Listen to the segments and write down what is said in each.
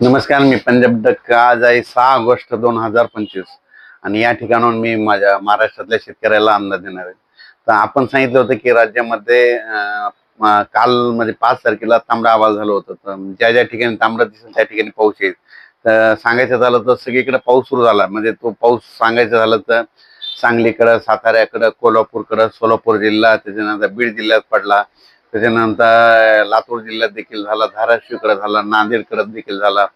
नमस्कार मी पंजाब डक्क आज आहे सहा ऑगस्ट दोन हजार पंचवीस. आणि या ठिकाणाहून मी माझ्या महाराष्ट्रातल्या शेतकऱ्याला अंदाज देणार आहे. तर आपण सांगितलं होतं की राज्यामध्ये काल म्हणजे पाच तारखेला तांबडा आवाज झालं होतं. तर ज्या ज्या ठिकाणी तांबडा दिसेल त्या ठिकाणी पाऊस येईल. तर सांगायचं झालं तर सगळीकडे पाऊस सुरू झाला. म्हणजे तो पाऊस सांगायचं झालं तर सांगलीकडं साताऱ्याकडं कोल्हापूरकडं सोलापूर जिल्हा त्याच्यानंतर बीड जिल्ह्यात पडला. त्याच्यानंतर लातूर जिल्ह्यात देखील झाला धाराशिवकडे झाला नांदेडकडे देखील झाला.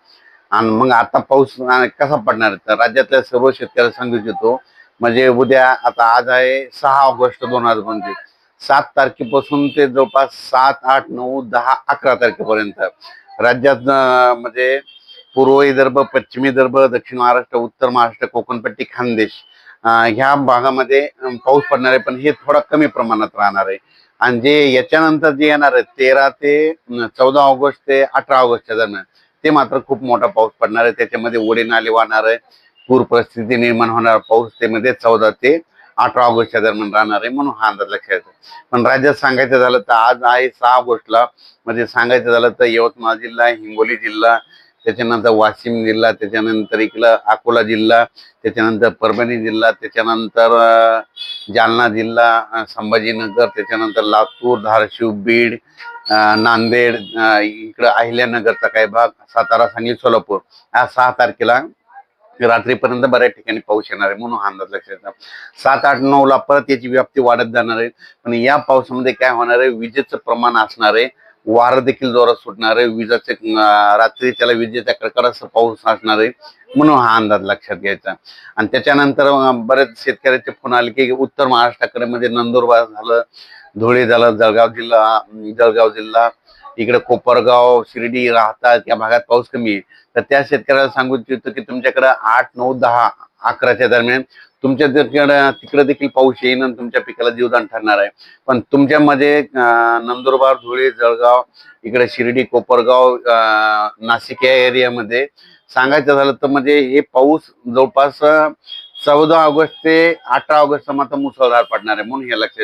आणि मग आता पाऊस कसा पडणार? तर राज्यातल्या सर्व शेतकऱ्याला सांगू इच्छितो म्हणजे उद्या आता आज आहे सहा ऑगस्ट दोन हजार पंचवीस. सात तारखेपासून ते जवळपास सात आठ नऊ दहा अकरा तारखेपर्यंत. राज्यात म्हणजे पूर्व विदर्भ पश्चिमी विदर्भ दक्षिण महाराष्ट्र उत्तर महाराष्ट्र कोकणपट्टी खानदेश ह्या भागामध्ये पाऊस पडणार आहे पण हे थोडा कमी प्रमाणात राहणार आहे. आणि जे याच्यानंतर जे येणार आहे तेरा ते चौदा ऑगस्ट ते अठरा ऑगस्टच्या दरम्यान ते मात्र खूप मोठा पाऊस पडणार आहे. त्याच्यामध्ये ओढे नाले वाहणार आहे. पूर परिस्थिती निर्माण होणार पाऊस त्यामध्ये चौदा ते अठरा ऑगस्टच्या दरम्यान राहणार आहे म्हणून हा अंदाज लक्षात पण राज्यात सांगायचं झालं तर आज आहे सहा ऑगस्टला. म्हणजे सांगायचं झालं तर यवतमाळ जिल्हा हिंगोली जिल्हा त्याच्यानंतर वाशिम जिल्हा त्याच्यानंतर इकडं अकोला जिल्हा त्याच्यानंतर परभणी जिल्हा त्याच्यानंतर जालना जिल्हा संभाजीनगर त्याच्यानंतर लातूर धाराशिव बीड नांदेड इकडं अहिल्यानगरचा काही भाग सातारा सांगली सोलापूर. हा सहा तारखेला रात्रीपर्यंत बऱ्याच ठिकाणी पाऊस येणार आहे म्हणून हा अंदाज लक्षात सात आठ नऊ ला परत याची व्याप्ती वाढत जाणार आहे. पण या पावसामध्ये काय होणार आहे? विजेचं प्रमाण असणार आहे. वारं देखील जोरात सुटणार आहे. विजाचे रात्री त्याला विजेचा कडकडाचा पाऊस असणार आहे म्हणून हा अंदाज लक्षात घ्यायचा. आणि त्याच्यानंतर बरेच शेतकऱ्याचे फोन आले की उत्तर महाराष्ट्राकडे म्हणजे नंदुरबार झालं धुळे झालं जळगाव जिल्हा जळगाव जिल्हा इकडे कोपरगाव शिर्डी राहतात या भागात पाऊस कमी आहे. तर त्या शेतकऱ्याला सांगू इच्छितो की तुमच्याकडे आठ नऊ दहा अकराच्या दरम्यान तुमच्या तिकडे तिकडे देखील पाऊस येईन आणि तुमच्या पिकाला जीवदान ठरणार आहे. पण तुमच्यामध्ये नंदुरबार धुळे जळगाव इकडे शिर्डी कोपरगाव नाशिक या एरियामध्ये सांगायचं झालं तर म्हणजे हे पाऊस जवळपास चौदा ऑगस्ट ते अठरा ऑगस्ट मात्र मुसळधार पडणार आहे म्हणून हे लक्षात